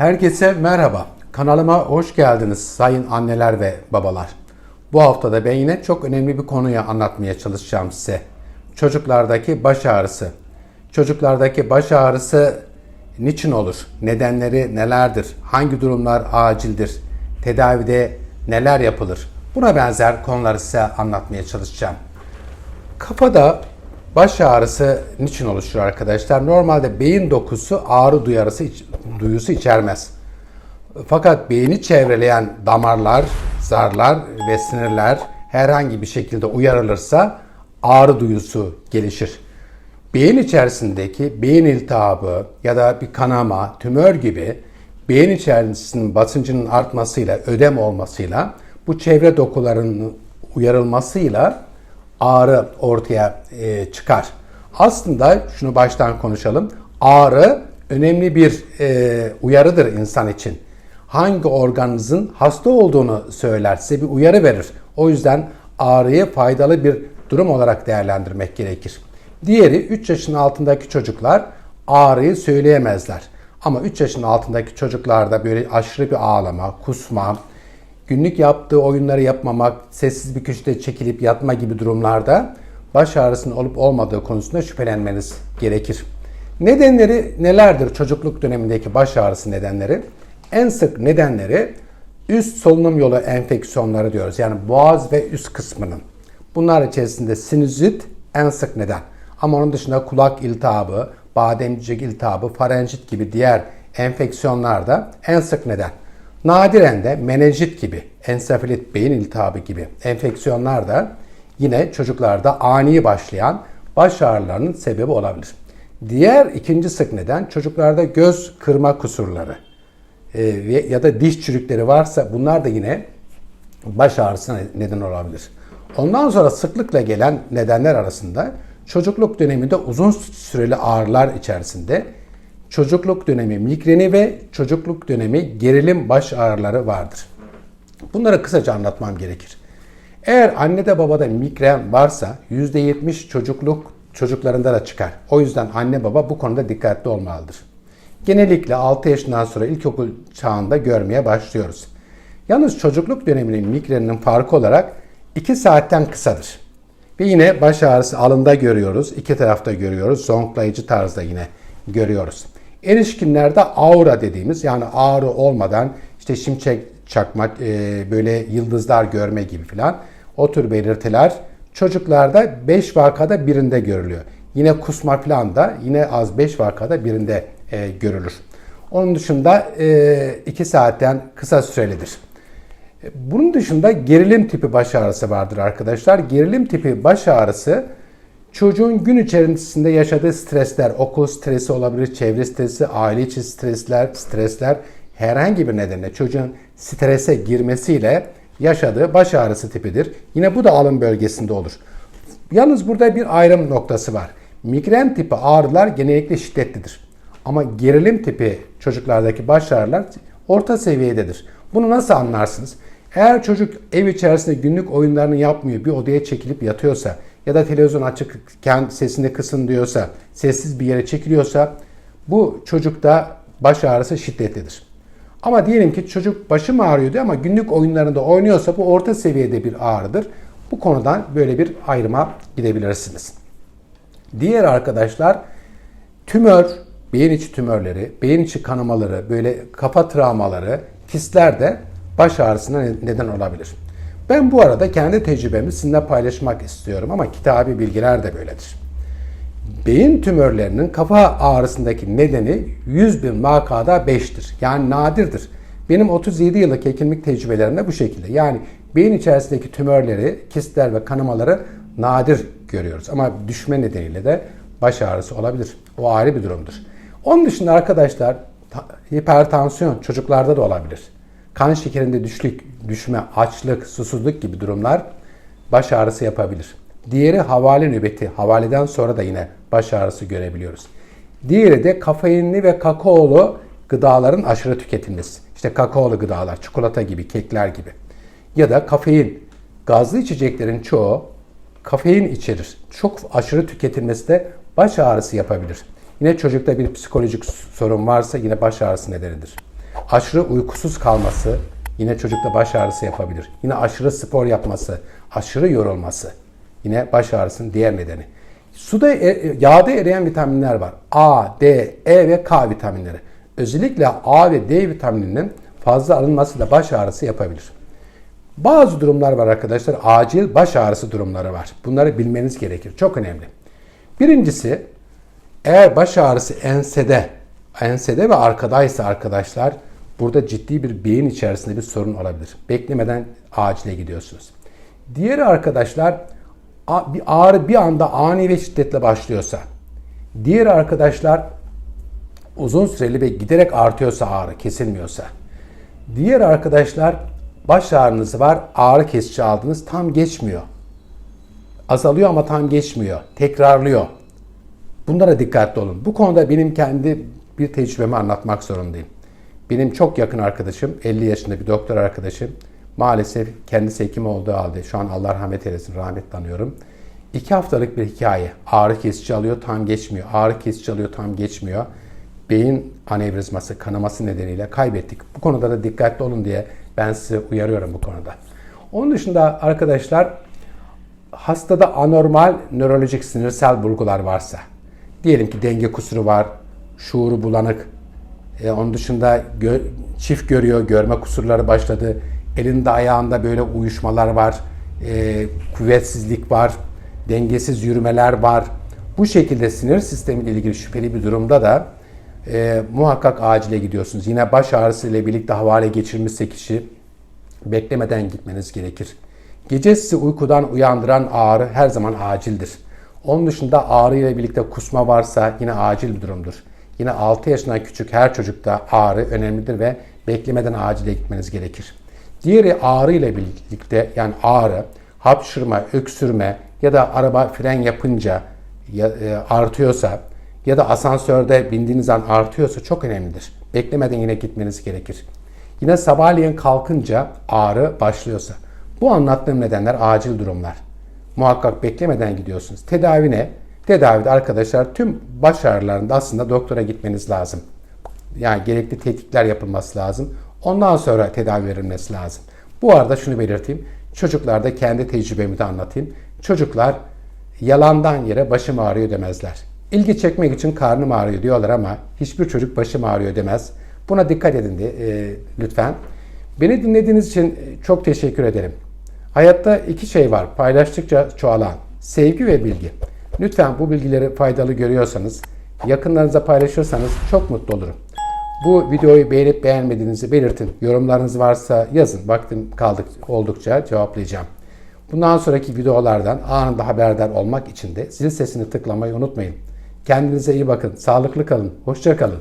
Herkese merhaba. Kanalıma hoş geldiniz sayın anneler ve babalar. Bu haftada ben yine çok önemli bir konuyu anlatmaya çalışacağım size. Çocuklardaki baş ağrısı. Çocuklardaki baş ağrısı niçin olur? Nedenleri nelerdir? Hangi durumlar acildir? Tedavide neler yapılır? Buna benzer konuları size anlatmaya çalışacağım. Kafada baş ağrısı niçin oluşur arkadaşlar? Normalde beyin dokusu ağrı duyarısı, duyusu içermez. Fakat beyni çevreleyen damarlar, zarlar ve sinirler herhangi bir şekilde uyarılırsa ağrı duyusu gelişir. Beyin içerisindeki beyin iltihabı ya da bir kanama, tümör gibi beyin içerisinin basıncının artmasıyla, ödem olmasıyla bu çevre dokularının uyarılmasıyla ağrı ortaya e, çıkar. Aslında şunu baştan konuşalım. Ağrı önemli bir e, uyarıdır insan için. Hangi organınızın hasta olduğunu söyler, size bir uyarı verir. O yüzden ağrıyı faydalı bir durum olarak değerlendirmek gerekir. Diğeri 3 yaşın altındaki çocuklar ağrıyı söyleyemezler. Ama 3 yaşın altındaki çocuklarda böyle aşırı bir ağlama, kusma, günlük yaptığı oyunları yapmamak, sessiz bir köşede çekilip yatma gibi durumlarda baş ağrısının olup olmadığı konusunda şüphelenmeniz gerekir. Nedenleri nelerdir çocukluk dönemindeki baş ağrısı nedenleri? En sık nedenleri üst solunum yolu enfeksiyonları diyoruz. Yani boğaz ve üst kısmının. Bunlar içerisinde sinüzit en sık neden. Ama onun dışında kulak iltihabı, bademcik iltihabı, farenjit gibi diğer enfeksiyonlar da en sık neden. Nadiren de menenjit gibi, ensefalit beyin iltihabı gibi enfeksiyonlar da yine çocuklarda ani başlayan baş ağrılarının sebebi olabilir. Diğer ikinci sık neden çocuklarda göz kırma kusurları e, ya da diş çürükleri varsa bunlar da yine baş ağrısına neden olabilir. Ondan sonra sıklıkla gelen nedenler arasında çocukluk döneminde uzun süreli ağrılar içerisinde çocukluk dönemi migreni ve çocukluk dönemi gerilim baş ağrıları vardır. Bunları kısaca anlatmam gerekir. Eğer annede babada migren varsa %70 çocukluk çocuklarında da çıkar. O yüzden anne baba bu konuda dikkatli olmalıdır. Genellikle 6 yaşından sonra ilkokul çağında görmeye başlıyoruz. Yalnız çocukluk döneminin migreninin farkı olarak 2 saatten kısadır. Ve yine baş ağrısı alında görüyoruz, iki tarafta görüyoruz, zonklayıcı tarzda yine görüyoruz. Erişkinlerde aura dediğimiz yani ağrı olmadan işte şimşek çakmak, e, böyle yıldızlar görme gibi filan o tür belirtiler çocuklarda 5 vakada birinde görülüyor. Yine kusma falan da yine az 5 vakada birinde e, görülür. Onun dışında 2 e, saatten kısa sürelidir. Bunun dışında gerilim tipi baş ağrısı vardır arkadaşlar. Gerilim tipi baş ağrısı çocuğun gün içerisinde yaşadığı stresler, okul stresi olabilir, çevre stresi, aile içi stresler, stresler herhangi bir nedenle çocuğun strese girmesiyle yaşadığı baş ağrısı tipidir. Yine bu da alın bölgesinde olur. Yalnız burada bir ayrım noktası var. Migren tipi ağrılar genellikle şiddetlidir. Ama gerilim tipi çocuklardaki baş ağrılar orta seviyededir. Bunu nasıl anlarsınız? Eğer çocuk ev içerisinde günlük oyunlarını yapmıyor, bir odaya çekilip yatıyorsa ya da televizyon açıkken sesini kısın diyorsa, sessiz bir yere çekiliyorsa bu çocukta baş ağrısı şiddetlidir. Ama diyelim ki çocuk başım ağrıyordu ama günlük oyunlarında oynuyorsa bu orta seviyede bir ağrıdır. Bu konudan böyle bir ayrıma gidebilirsiniz. Diğer arkadaşlar tümör, beyin içi tümörleri, beyin içi kanamaları, böyle kafa travmaları, kistler de baş ağrısına neden olabilir. Ben bu arada kendi tecrübemi sizinle paylaşmak istiyorum ama kitabi bilgiler de böyledir. Beyin tümörlerinin kafa ağrısındaki nedeni 100 bin vakada 5'tir. Yani nadirdir. Benim 37 yıllık hekimlik tecrübelerimde bu şekilde. Yani beyin içerisindeki tümörleri, kistler ve kanamaları nadir görüyoruz. Ama düşme nedeniyle de baş ağrısı olabilir. O ayrı bir durumdur. Onun dışında arkadaşlar hipertansiyon çocuklarda da olabilir kan şekerinde düşlük, düşme, açlık, susuzluk gibi durumlar baş ağrısı yapabilir. Diğeri havale nöbeti. Havaleden sonra da yine baş ağrısı görebiliyoruz. Diğeri de kafeinli ve kakaolu gıdaların aşırı tüketilmesi. İşte kakaolu gıdalar, çikolata gibi, kekler gibi. Ya da kafein. Gazlı içeceklerin çoğu kafein içerir. Çok aşırı tüketilmesi de baş ağrısı yapabilir. Yine çocukta bir psikolojik sorun varsa yine baş ağrısı nedenidir. Aşırı uykusuz kalması yine çocukta baş ağrısı yapabilir. Yine aşırı spor yapması, aşırı yorulması yine baş ağrısının diğer nedeni. Suda e- yağda eriyen vitaminler var. A, D, E ve K vitaminleri. Özellikle A ve D vitamininin fazla alınması da baş ağrısı yapabilir. Bazı durumlar var arkadaşlar. Acil baş ağrısı durumları var. Bunları bilmeniz gerekir. Çok önemli. Birincisi eğer baş ağrısı ensede, ensede ve arkadaysa arkadaşlar burada ciddi bir beyin içerisinde bir sorun olabilir. Beklemeden acile gidiyorsunuz. Diğeri arkadaşlar bir ağrı bir anda ani ve şiddetle başlıyorsa. Diğeri arkadaşlar uzun süreli ve giderek artıyorsa ağrı kesilmiyorsa. Diğer arkadaşlar baş ağrınız var, ağrı kesici aldınız tam geçmiyor. Azalıyor ama tam geçmiyor. Tekrarlıyor. Bunlara dikkatli olun. Bu konuda benim kendi bir tecrübemi anlatmak zorundayım. Benim çok yakın arkadaşım, 50 yaşında bir doktor arkadaşım. Maalesef kendisi hekim olduğu halde, şu an Allah rahmet eylesin, rahmetle anıyorum. İki haftalık bir hikaye. Ağrı kesici alıyor, tam geçmiyor. Ağrı kesici alıyor, tam geçmiyor. Beyin anevrizması, kanaması nedeniyle kaybettik. Bu konuda da dikkatli olun diye ben sizi uyarıyorum bu konuda. Onun dışında arkadaşlar hastada anormal nörolojik sinirsel bulgular varsa, diyelim ki denge kusuru var, şuuru bulanık, e, onun dışında gö- çift görüyor, görme kusurları başladı, elinde ayağında böyle uyuşmalar var, e, kuvvetsizlik var, dengesiz yürümeler var. Bu şekilde sinir sistemiyle ilgili şüpheli bir durumda da e, muhakkak acile gidiyorsunuz. Yine baş ağrısı ile birlikte havale geçirmişse kişi beklemeden gitmeniz gerekir. Gece sizi uykudan uyandıran ağrı her zaman acildir. Onun dışında ağrı ile birlikte kusma varsa yine acil bir durumdur. Yine 6 yaşından küçük her çocukta ağrı önemlidir ve beklemeden acile gitmeniz gerekir. Diğeri ağrı ile birlikte yani ağrı, hapşırma, öksürme ya da araba fren yapınca ya- e, artıyorsa ya da asansörde bindiğiniz an artıyorsa çok önemlidir. Beklemeden yine gitmeniz gerekir. Yine sabahleyin kalkınca ağrı başlıyorsa. Bu anlattığım nedenler acil durumlar. Muhakkak beklemeden gidiyorsunuz. Tedavi ne? Tedavide arkadaşlar tüm baş ağrılarında aslında doktora gitmeniz lazım. Yani gerekli tetkikler yapılması lazım. Ondan sonra tedavi verilmesi lazım. Bu arada şunu belirteyim. Çocuklarda kendi tecrübemi de anlatayım. Çocuklar yalandan yere başım ağrıyor demezler. İlgi çekmek için karnım ağrıyor diyorlar ama hiçbir çocuk başım ağrıyor demez. Buna dikkat edin de, e, lütfen. Beni dinlediğiniz için e, çok teşekkür ederim. Hayatta iki şey var paylaştıkça çoğalan. Sevgi ve bilgi. Lütfen bu bilgileri faydalı görüyorsanız, yakınlarınıza paylaşırsanız çok mutlu olurum. Bu videoyu beğenip beğenmediğinizi belirtin. Yorumlarınız varsa yazın. Vaktim kaldık oldukça cevaplayacağım. Bundan sonraki videolardan anında haberdar olmak için de zil sesini tıklamayı unutmayın. Kendinize iyi bakın. Sağlıklı kalın. Hoşça kalın.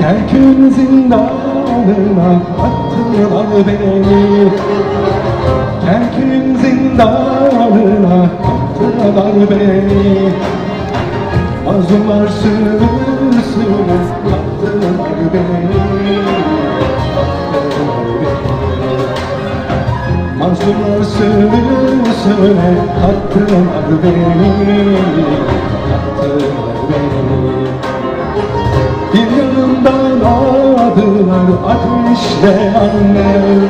Terkün zindanına attılar beni. Terkün zindanına attılar beni. Mazlumlar sürüsüne attılar beni. Mazlumlar sürüsüne attılar beni. Attılar ateşle annem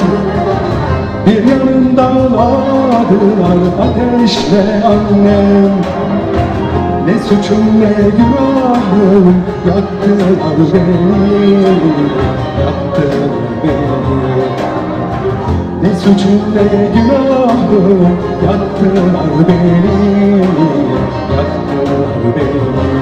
Bir yanımdan ağladılar ateşle annem Ne suçum ne günahım yaktılar beni Yaktılar beni. Ne suçum ne günahım yaktılar beni Yaktılar beni